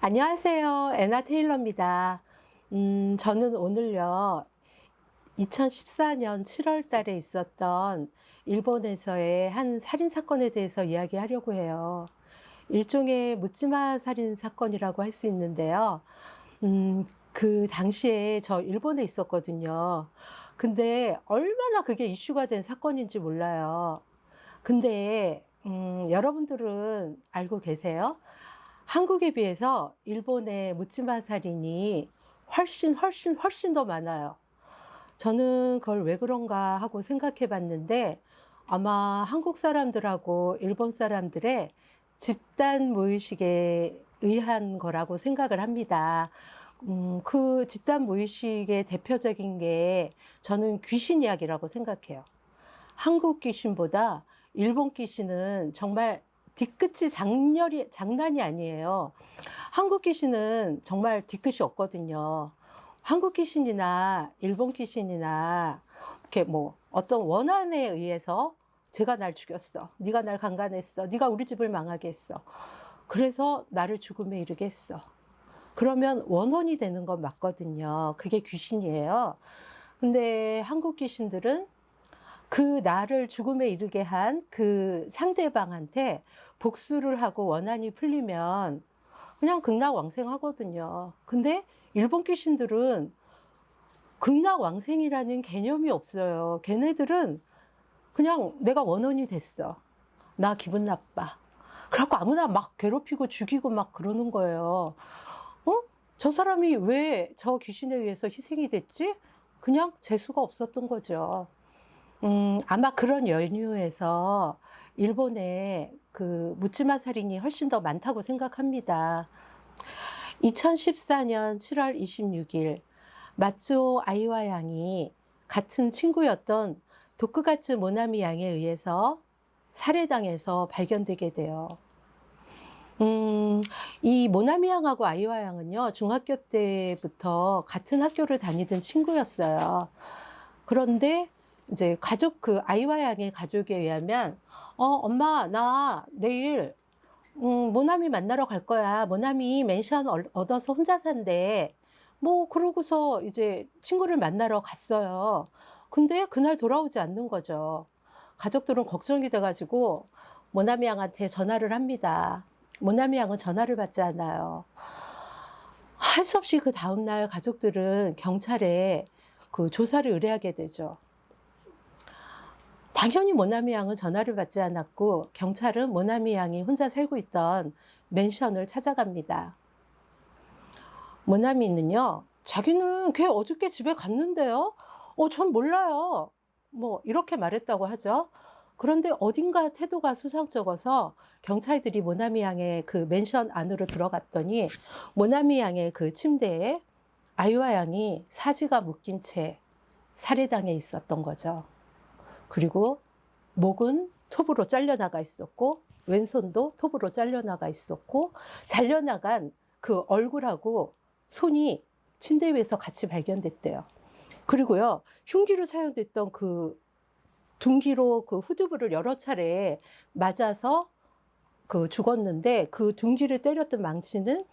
안녕하세요. 애나 테일러입니다. 음, 저는 오늘요, 2014년 7월 달에 있었던 일본에서의 한 살인 사건에 대해서 이야기하려고 해요. 일종의 묻지마 살인 사건이라고 할 수 있는데요. 음, 그 당시에 저 일본에 있었거든요. 근데 얼마나 그게 이슈가 된 사건인지 몰라요. 근데, 음, 여러분들은 알고 계세요? 한국에 비해서 일본의 묻지마 살인이 훨씬, 훨씬, 훨씬 더 많아요. 저는 그걸 왜 그런가 하고 생각해 봤는데 아마 한국 사람들하고 일본 사람들의 집단 무의식에 의한 거라고 생각을 합니다. 음, 그 집단 무의식의 대표적인 게 저는 귀신 이야기라고 생각해요. 한국 귀신보다 일본 귀신은 정말 뒤끝이 장렬이, 장난이 아니에요. 한국 귀신은 정말 뒤끝이 없거든요. 한국 귀신이나 일본 귀신이나 이렇게 뭐 어떤 원한에 의해서 제가 날 죽였어. 네가 날 강간했어. 네가 우리 집을 망하게 했어. 그래서 나를 죽음에 이르게 했어. 그러면 원혼이 되는 건 맞거든요. 그게 귀신이에요. 근데 한국 귀신들은 그 나를 죽음에 이르게 한 그 상대방한테 복수를 하고 원한이 풀리면 그냥 극락왕생하거든요. 근데 일본 귀신들은 극락왕생이라는 개념이 없어요. 걔네들은 그냥 내가 원혼이 됐어. 나 기분 나빠. 그래갖고 아무나 막 괴롭히고 죽이고 막 그러는 거예요. 어? 저 사람이 왜 저 귀신에 의해서 희생이 됐지? 그냥 재수가 없었던 거죠. 음, 아마 그런 연유에서 일본에 그 묻지마 살인이 훨씬 더 많다고 생각합니다. 2014년 7월 26일 마츠오 아이와 양이 같은 친구였던 도쿠가츠 모나미 양에 의해서 살해당해서 발견되게 돼요. 음, 이 모나미 양하고 아이와 양은요, 중학교 때부터 같은 학교를 다니던 친구였어요. 그런데 이제 가족 그 아이와 양의 가족에 의하면 어 엄마 나 내일 음 모나미 만나러 갈 거야. 모나미 맨션 얻- 얻어서 혼자 산대. 뭐 그러고서 이제 친구를 만나러 갔어요. 근데 그날 돌아오지 않는 거죠. 가족들은 걱정이 돼가지고 모나미 양한테 전화를 합니다. 모나미 양은 전화를 받지 않아요. 할 수 없이 그 다음날 가족들은 경찰에 그 조사를 의뢰하게 되죠 당연히 모나미 양은 전화를 받지 않았고 경찰은 모나미 양이 혼자 살고 있던 맨션을 찾아갑니다. 모나미는요, 자기는 걔 어저께 집에 갔는데요. 어, 전 몰라요. 뭐 이렇게 말했다고 하죠. 그런데 어딘가 태도가 수상쩍어서 경찰들이 모나미 양의 그 맨션 안으로 들어갔더니 모나미 양의 그 침대에 아이와 양이 사지가 묶인 채 살해당해 있었던 거죠. 그리고 목은 톱으로 잘려나가 있었고 왼손도 톱으로 잘려나가 있었고 잘려나간 그 얼굴하고 손이 침대 위에서 같이 발견됐대요. 그리고요 흉기로 사용됐던 그 둔기로 그 후두부를 여러 차례 맞아서 그 죽었는데 그 둔기를 때렸던 망치는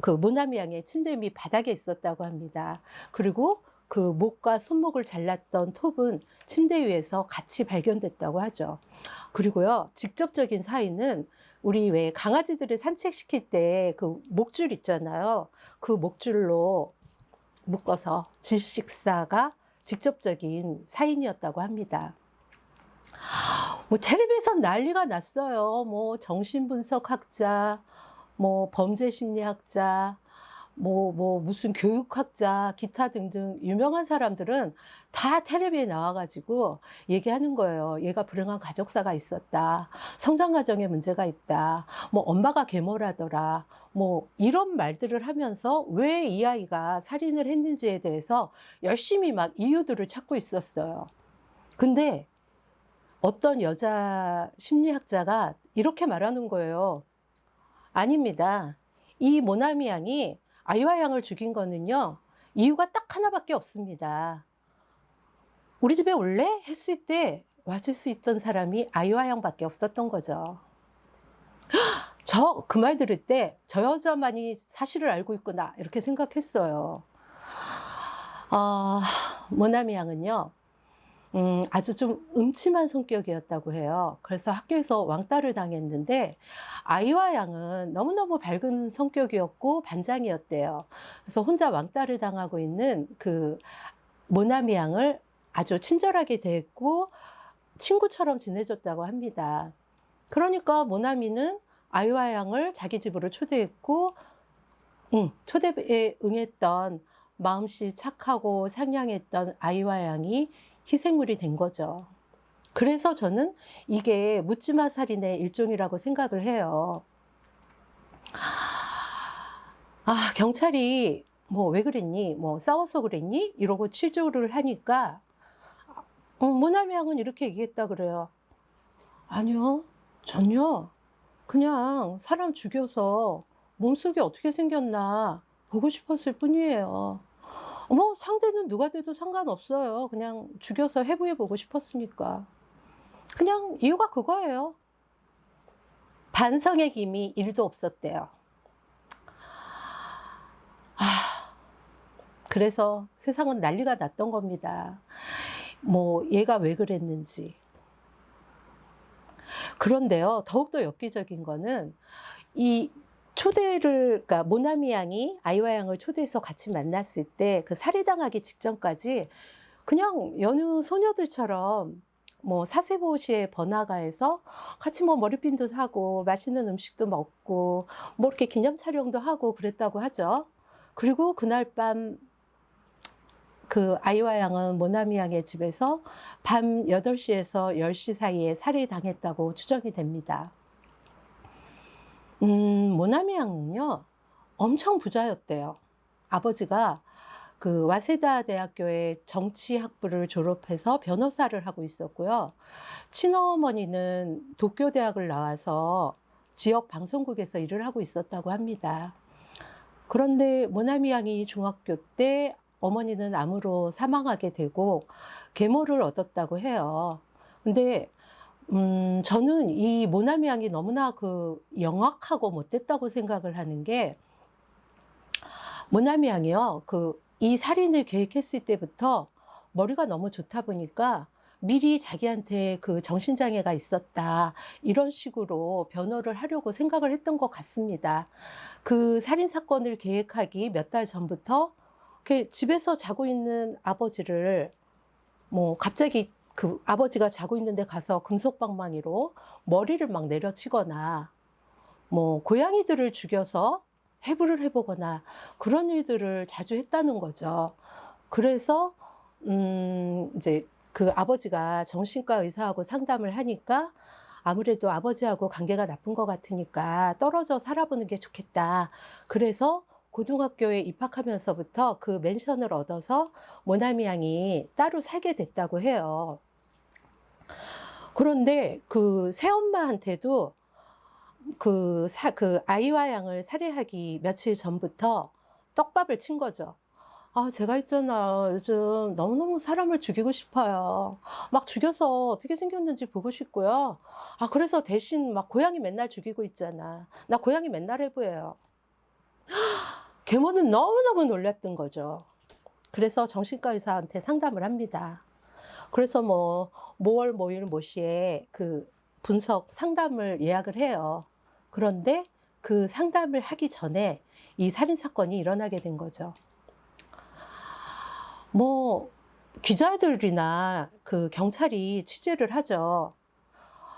그 모나미 양의 침대 밑 바닥에 있었다고 합니다. 그리고 그 목과 손목을 잘랐던 톱은 침대 위에서 같이 발견됐다고 하죠. 그리고요, 직접적인 사인은 우리 왜 강아지들을 산책시킬 때 그 목줄 있잖아요. 그 목줄로 묶어서 질식사가 직접적인 사인이었다고 합니다. 뭐 텔레비에서 난리가 났어요. 뭐 정신분석학자, 뭐 범죄심리학자, 뭐, 뭐, 무슨 교육학자, 기타 등등 유명한 사람들은 다 텔레비에 나와가지고 얘기하는 거예요. 얘가 불행한 가족사가 있었다. 성장 과정에 문제가 있다. 뭐, 엄마가 계모라더라. 뭐, 이런 말들을 하면서 왜 이 아이가 살인을 했는지에 대해서 열심히 막 이유들을 찾고 있었어요. 근데 어떤 여자 심리학자가 이렇게 말하는 거예요. 아닙니다. 이 모나미 양이 아이와 양을 죽인 거는요, 이유가 딱 하나밖에 없습니다. 우리 집에 올래? 했을 때 와줄 수 있던 사람이 아이와 양밖에 없었던 거죠. 저 그 말 들을 때 저 여자만이 사실을 알고 있구나 이렇게 생각했어요. 아, 모나미 양은요. 음, 아주 좀 음침한 성격이었다고 해요. 그래서 학교에서 왕따를 당했는데 아이와 양은 너무너무 밝은 성격이었고 반장이었대요. 그래서 혼자 왕따를 당하고 있는 그 모나미 양을 아주 친절하게 대했고 친구처럼 지내줬다고 합니다. 그러니까 모나미는 아이와 양을 자기 집으로 초대했고 응, 초대에 응했던 마음씨 착하고 상냥했던 아이와 양이 희생물이 된 거죠. 그래서 저는 이게 묻지마 살인의 일종이라고 생각을 해요. 아, 경찰이 뭐 왜 그랬니? 뭐 싸워서 그랬니? 이러고 취조를 하니까 어, 모나미 양은 이렇게 얘기했다 그래요. 아니요, 전요. 그냥 사람 죽여서 몸속이 어떻게 생겼나 보고 싶었을 뿐이에요. 뭐 상대는 누가 돼도 상관없어요. 그냥 죽여서 해부해 보고 싶었으니까. 그냥 이유가 그거예요. 반성의 김이 일도 없었대요. 아, 그래서 세상은 난리가 났던 겁니다. 뭐 얘가 왜 그랬는지. 그런데요, 더욱더 엽기적인 거는 이 초대를, 그러니까 모나미 양이 아이와 양을 초대해서 같이 만났을 때 그 살해당하기 직전까지 그냥 여느 소녀들처럼 뭐 사세보시에 번화가에서 같이 뭐 머리핀도 사고 맛있는 음식도 먹고 뭐 이렇게 기념 촬영도 하고 그랬다고 하죠. 그리고 그날 밤 그 아이와 양은 모나미 양의 집에서 밤 8시에서 10시 사이에 살해당했다고 추정이 됩니다. 음, 모나미 양은요, 엄청 부자였대요. 아버지가 그 와세다 대학교의 정치학부를 졸업해서 변호사를 하고 있었고요. 친어머니는 도쿄 대학을 나와서 지역 방송국에서 일을 하고 있었다고 합니다. 그런데 모나미 양이 중학교 때 어머니는 암으로 사망하게 되고 계모를 얻었다고 해요. 근데 음, 저는 이 모나미 양이 너무나 그 영악하고 못됐다고 생각을 하는 게 모나미 양이요. 그 이 살인을 계획했을 때부터 머리가 너무 좋다 보니까 미리 자기한테 그 정신장애가 있었다. 이런 식으로 변호를 하려고 생각을 했던 것 같습니다. 그 살인사건을 계획하기 몇 달 전부터 그 집에서 자고 있는 아버지를 뭐 갑자기 그 아버지가 자고 있는데 가서 금속방망이로 머리를 막 내려치거나 뭐 고양이들을 죽여서 해부를 해보거나 그런 일들을 자주 했다는 거죠. 그래서 음 이제 그 아버지가 정신과 의사하고 상담을 하니까 아무래도 아버지하고 관계가 나쁜 것 같으니까 떨어져 살아보는 게 좋겠다. 그래서 고등학교에 입학하면서부터 그 맨션을 얻어서 모나미 양이 따로 살게 됐다고 해요. 그런데 그 새엄마한테도 그, 사, 그 아이와 양을 살해하기 며칠 전부터 떡밥을 친 거죠. 아, 제가 있잖아. 요즘 너무너무 사람을 죽이고 싶어요. 막 죽여서 어떻게 생겼는지 보고 싶고요. 아, 그래서 대신 막 고양이 맨날 죽이고 있잖아. 나 고양이 맨날 해보여요. 계모는 너무너무 놀랐던 거죠. 그래서 정신과 의사한테 상담을 합니다. 그래서 뭐, 모월 모일 모시에 그 분석 상담을 예약을 해요. 그런데 그 상담을 하기 전에 이 살인 사건이 일어나게 된 거죠. 뭐, 기자들이나 그 경찰이 취재를 하죠.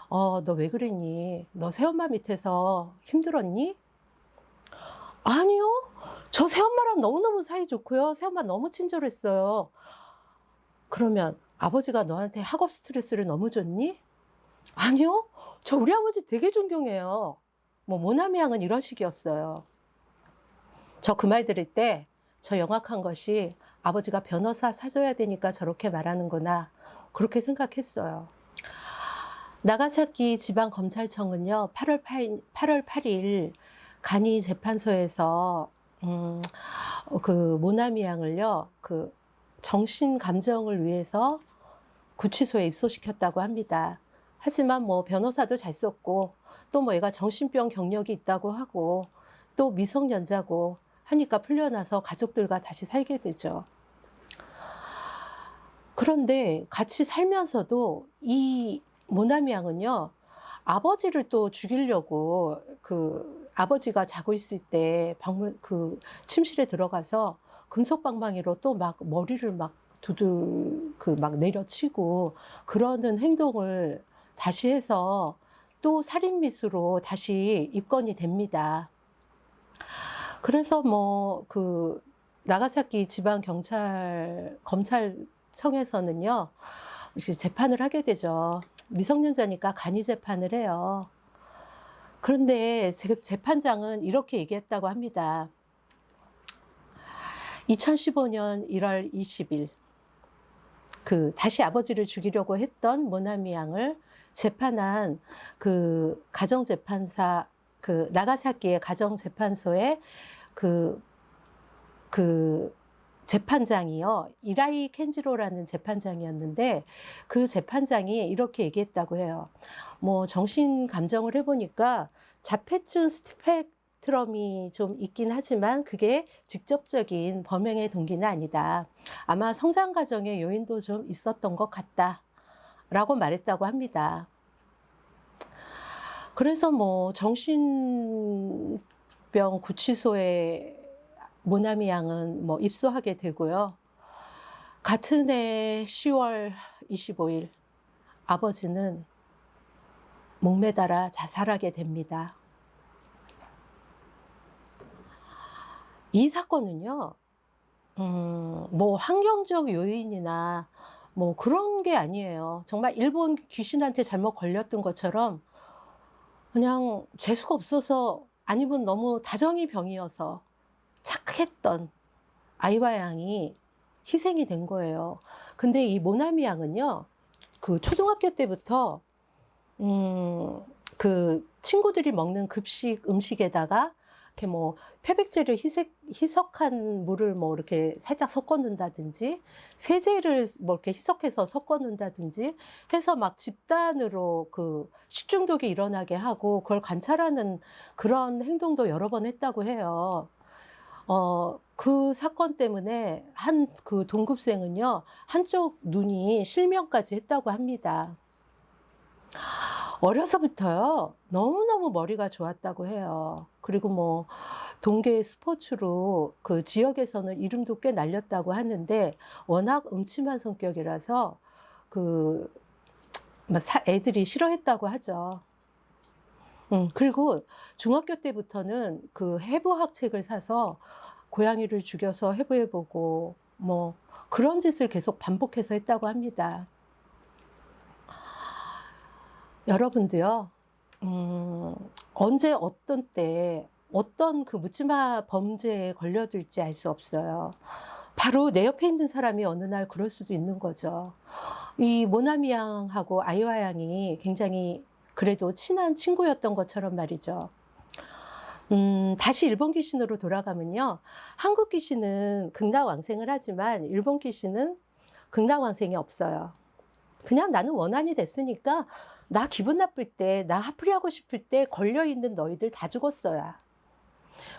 어, 너 왜 그랬니? 너 새엄마 밑에서 힘들었니? 아니요. 저 새엄마랑 너무너무 사이 좋고요. 새엄마 너무 친절했어요. 그러면 아버지가 너한테 학업 스트레스를 너무 줬니? 아니요. 저 우리 아버지 되게 존경해요. 뭐 모나미 양은 이런 식이었어요. 저 그 말 들을 때 저 영악한 것이 아버지가 변호사 사줘야 되니까 저렇게 말하는구나. 그렇게 생각했어요. 나가사키 지방 검찰청은요, 8월 8일, 8월 8일 간이 재판소에서 음, 그 모나미 양을요, 그 정신 감정을 위해서 구치소에 입소시켰다고 합니다. 하지만 뭐 변호사도 잘 썼고 또 뭐 얘가 정신병 경력이 있다고 하고 또 미성년자고 하니까 풀려나서 가족들과 다시 살게 되죠. 그런데 같이 살면서도 이 모나미 양은요, 아버지를 또 죽이려고 그 아버지가 자고 있을 때 방문 그 침실에 들어가서 금속방망이로 또 막 머리를 막 두들 그 막 내려치고 그러는 행동을 다시 해서 또 살인 미수로 다시 입건이 됩니다. 그래서 뭐 그 나가사키 지방 경찰 검찰청에서는요 이제 재판을 하게 되죠. 미성년자니까 간이 재판을 해요. 그런데 제- 재판장은 이렇게 얘기했다고 합니다. 2015년 1월 20일 그 다시 아버지를 죽이려고 했던 모나미 양을 재판한 그 가정 재판사 그 나가사키의 가정 재판소의 그, 그 재판장이요. 이라이 켄지로라는 재판장이었는데 그 재판장이 이렇게 얘기했다고 해요. 뭐 정신 감정을 해보니까 자폐증 스펙 트럼이 좀 있긴 하지만 그게 직접적인 범행의 동기는 아니다. 아마 성장 과정의 요인도 좀 있었던 것 같다. 라고 말했다고 합니다. 그래서 뭐 정신병 구치소에 모나미 양은 뭐 입소하게 되고요. 같은 해 10월 25일 아버지는 목매달아 자살하게 됩니다. 이 사건은요, 음, 뭐 환경적 요인이나 뭐 그런 게 아니에요. 정말 일본 귀신한테 잘못 걸렸던 것처럼 그냥 재수가 없어서 아니면 너무 다정이 병이어서 착했던 아이와 양이 희생이 된 거예요. 근데 이 모나미 양은요, 그 초등학교 때부터, 음, 그 친구들이 먹는 급식 음식에다가 이렇게 뭐 표백제를 희색, 희석한 물을 뭐 이렇게 살짝 섞어 놓는다든지 세제를 뭐 이렇게 희석해서 섞어 놓는다든지 해서 막 집단으로 그 식중독이 일어나게 하고 그걸 관찰하는 그런 행동도 여러 번 했다고 해요. 어, 그 사건 때문에 한 그 동급생은요, 한쪽 눈이 실명까지 했다고 합니다. 어려서부터요, 너무너무 머리가 좋았다고 해요. 그리고 뭐, 동계 스포츠로 그 지역에서는 이름도 꽤 날렸다고 하는데, 워낙 음침한 성격이라서, 그, 애들이 싫어했다고 하죠. 음, 그리고 중학교 때부터는 그 해부학 책을 사서 고양이를 죽여서 해부해보고 뭐 그런 짓을 계속 반복해서 했다고 합니다. 여러분도요, 음, 언제 어떤 때 어떤 그 묻지마 범죄에 걸려들지 알 수 없어요. 바로 내 옆에 있는 사람이 어느 날 그럴 수도 있는 거죠. 이 모나미 양하고 아이와 양이 굉장히 그래도 친한 친구였던 것처럼 말이죠. 음, 다시 일본 귀신으로 돌아가면요. 한국 귀신은 극락왕생을 하지만 일본 귀신은 극락왕생이 없어요. 그냥 나는 원한이 됐으니까 나 기분 나쁠 때, 나 하풀이하고 싶을 때 걸려있는 너희들 다 죽었어요.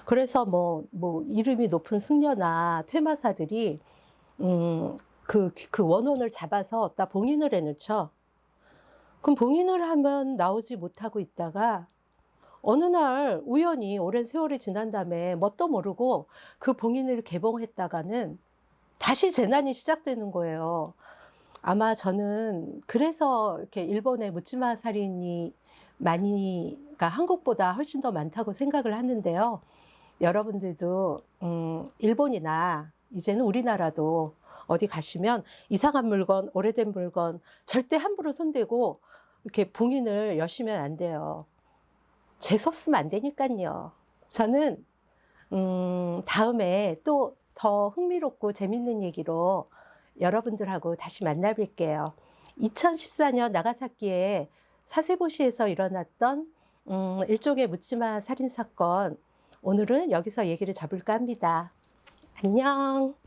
그래서 뭐, 뭐, 이름이 높은 승려나 퇴마사들이, 음, 그, 그 원혼을 잡아서 어디다 봉인을 해놓죠. 그럼 봉인을 하면 나오지 못하고 있다가 어느 날 우연히 오랜 세월이 지난 다음에 뭣도 모르고 그 봉인을 개봉했다가는 다시 재난이 시작되는 거예요. 아마 저는 그래서 이렇게 일본의 묻지마 살인이 많이, 그러니까 한국보다 훨씬 더 많다고 생각을 하는데요. 여러분들도, 음, 일본이나 이제는 우리나라도 어디 가시면 이상한 물건, 오래된 물건 절대 함부로 손대고 이렇게 봉인을 여시면 안 돼요. 재수없으면 안 되니까요. 저는, 음, 다음에 또 더 흥미롭고 재밌는 얘기로 여러분들하고 다시 만나 뵐게요. 2014년 나가사키의 사세보시에서 일어났던 음, 일종의 묻지마 살인 사건 오늘은 여기서 얘기를 잡을까 합니다. 안녕.